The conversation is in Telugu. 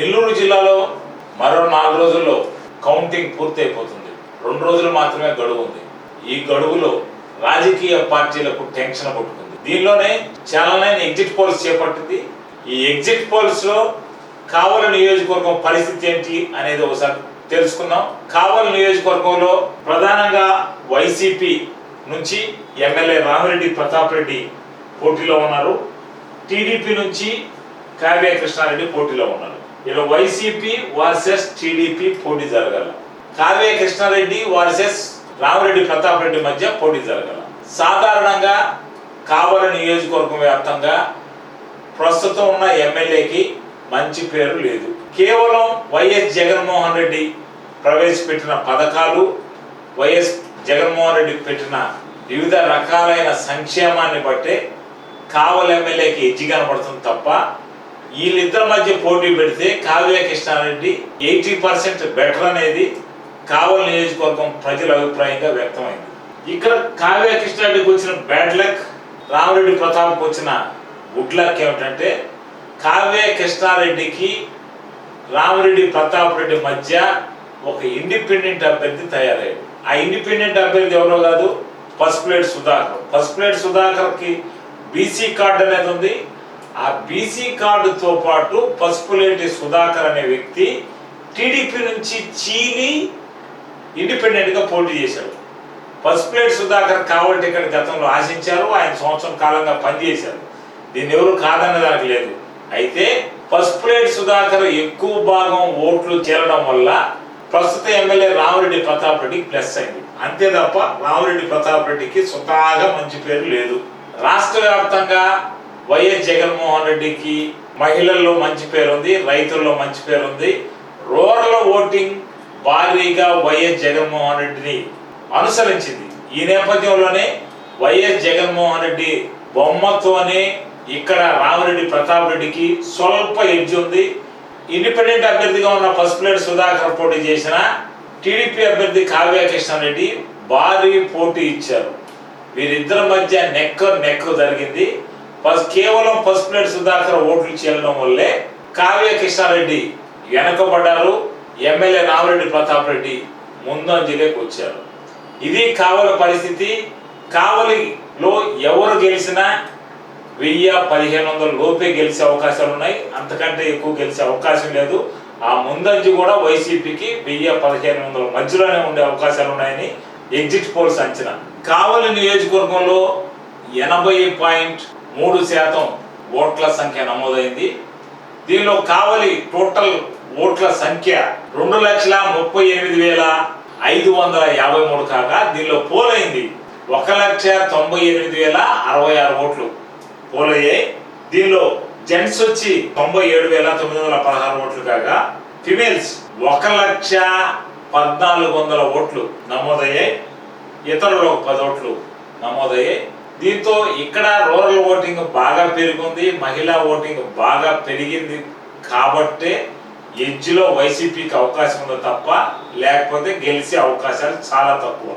నెల్లూరు జిల్లాలో మరో నాలుగు రోజుల్లో కౌంటింగ్ పూర్తి అయిపోతుంది రెండు రోజులు మాత్రమే గడువు ఉంది. ఈ గడువులో రాజకీయ పార్టీలకు టెన్షన్ పుట్టుకుంది. దీనిలోనే చాలానే ఎగ్జిట్ పోల్స్ చేపట్టింది. ఈ ఎగ్జిట్ పోల్స్లో కావల నియోజకవర్గం పరిస్థితి ఏంటి అనేది ఒకసారి తెలుసుకుందాం. కావల నియోజకవర్గంలో ప్రధానంగా వైసీపీ నుంచి ఎమ్మెల్యే రామిరెడ్డి ప్రతాప్ రెడ్డి పోటీలో ఉన్నారు. టీడీపీ నుంచి కావ్య కృష్ణారెడ్డి పోటీలో ఉన్నారు. ఇలా వైసీపీ వర్సెస్ టీడీపీ పోటీ జరగాల. కావ్య కృష్ణారెడ్డి వర్సెస్ రామరెడ్డి ప్రతాప్ రెడ్డి మధ్య పోటీ జరగాల. సాధారణంగా కావల నియోజకవర్గం వ్యాప్తంగా ప్రస్తుతం ఉన్న ఎమ్మెల్యేకి మంచి పేరు లేదు. కేవలం వైఎస్ జగన్మోహన్ రెడ్డి ప్రవేశపెట్టిన పథకాలు వైఎస్ జగన్మోహన్ రెడ్డి పెట్టిన వివిధ రకాలైన సంక్షేమాన్ని బట్టే కావల ఎమ్మెల్యేకి ఎజ్జి కనబడుతుంది తప్ప వీళ్ళిద్దరి మధ్య పోటీ పెడితే Kavya Krishna Reddy eighty percent better అనేది కావల్ నియోజకవర్గం ప్రజల అభిప్రాయంగా వ్యక్తమైంది. ఇక్కడ కావ్య కృష్ణారెడ్డికి వచ్చిన బ్యాడ్ లక్ రామరెడ్డి ప్రతాప్కి వచ్చిన గుడ్ లక్ ఏమిటంటే కావ్య కృష్ణారెడ్డికి రామరెడ్డి ప్రతాప్ రెడ్డి మధ్య ఒక ఇండిపెండెంట్ అభ్యర్థి తయారయ్యాడు. ఆ ఇండిపెండెంట్ అభ్యర్థి ఎవరో కాదు పసుపులేటి సుధాకర్. పసుపులేటి సుధాకర్కి బీసీ కార్డు అనేది ఉంది ఆ బీసీ కార్డుతో పాటు పసుపులేటి సుధాకర్ అనే వ్యక్తి టీడీపీ నుంచి చీలి ఇండిపెండెంట్గా పోటీ చేశాడు. పసుపులేటి సుధాకర్ కావాలంటే ఇక్కడ గతంలో ఆశించారు ఆయన సంవత్సరం కాలంగా పనిచేశారు. దీన్ని ఎవరు కాదన్న దానికి లేదు. అయితే పసుపులేటి సుధాకర్ ఎక్కువ భాగం ఓట్లు చేరడం వల్ల ప్రస్తుత ఎమ్మెల్యే రామరెడ్డి ప్రతాప్ రెడ్డికి ప్లస్ అయింది. అంతే తప్ప రామరెడ్డి ప్రతాప్ రెడ్డికి స్వతహాగా మంచి పేరు లేదు. రాష్ట్ర వ్యాప్తంగా వైఎస్ జగన్మోహన్ రెడ్డికి మహిళల్లో మంచి పేరు ఉంది రైతుల్లో మంచి పేరు ఉంది రూరల్ ఓటింగ్ భారీగా వైఎస్ జగన్మోహన్ రెడ్డిని అనుసరించింది. ఈ నేపథ్యంలోనే వైఎస్ జగన్మోహన్ రెడ్డి బొమ్మతోనే ఇక్కడ రామరెడ్డి ప్రతాప్ రెడ్డికి స్వల్ప ఎడ్జ్ ఉంది. ఇండిపెండెంట్ అభ్యర్థిగా ఉన్న పసుపులేటి సుధాకర్ పోటీ చేసిన టీడీపీ అభ్యర్థి కావ్య కృష్ణారెడ్డి భారీ పోటీ ఇచ్చారు. వీరిద్దరి మధ్య నెక్ నెక్ జరిగింది. పస్ కేవలం ప్లేట్ సుధాకర్ ఓట్లు చేయడం వల్లే కావ్య కృష్ణారెడ్డి వెనకబడ్డారు. ఎమ్మెల్యే రామరెడ్డి ప్రతాప్ రెడ్డి ముందంజలోకి వచ్చారు. ఇది కావల పరిస్థితి. కావలిలో ఎవరు గెలిచినా వెయ్యి పదిహేను వందల లోపే గెలిచే అవకాశాలు ఉన్నాయి. అంతకంటే ఎక్కువ గెలిచే అవకాశం లేదు. ఆ ముందంజు కూడా వైసీపీకి వెయ్యి పదిహేను వందల మధ్యలోనే ఉండే అవకాశాలు ఉన్నాయని ఎగ్జిట్ పోల్స్ అంచనా. కావలి నియోజకవర్గంలో ఎనభై పాయింట్ మూడు శాతం ఓట్ల సంఖ్య నమోదైంది. దీనిలో కావలి టోటల్ ఓట్ల సంఖ్య రెండు లక్షల ముప్పై ఎనిమిది వేల ఐదు వందల యాభై మూడు కాగా దీనిలో పోలైంది. ఒక లక్ష తొంభై ఎనిమిది వేల అరవై ఆరు ఓట్లు పోలయ్యాయి. దీనిలో జెంట్స్ వచ్చి తొంభై ఏడు వేల తొమ్మిది వందల పదహారు ఓట్లు కాగా ఫిమేల్స్ ఒక లక్ష పద్నాలుగు వందల ఓట్లు నమోదయ్యాయి. ఇతరులు ఒక పది ఓట్లు నమోదయ్యాయి. దీంతో ఇక్కడ రూరల్ ఓటింగ్ బాగా పెరిగింది మహిళా ఓటింగ్ బాగా పెరిగింది కాబట్టే ఎడ్జ్లో వైసీపీకి అవకాశం ఉంది తప్ప లేకపోతే గెలిచే అవకాశాలు చాలా తక్కువ.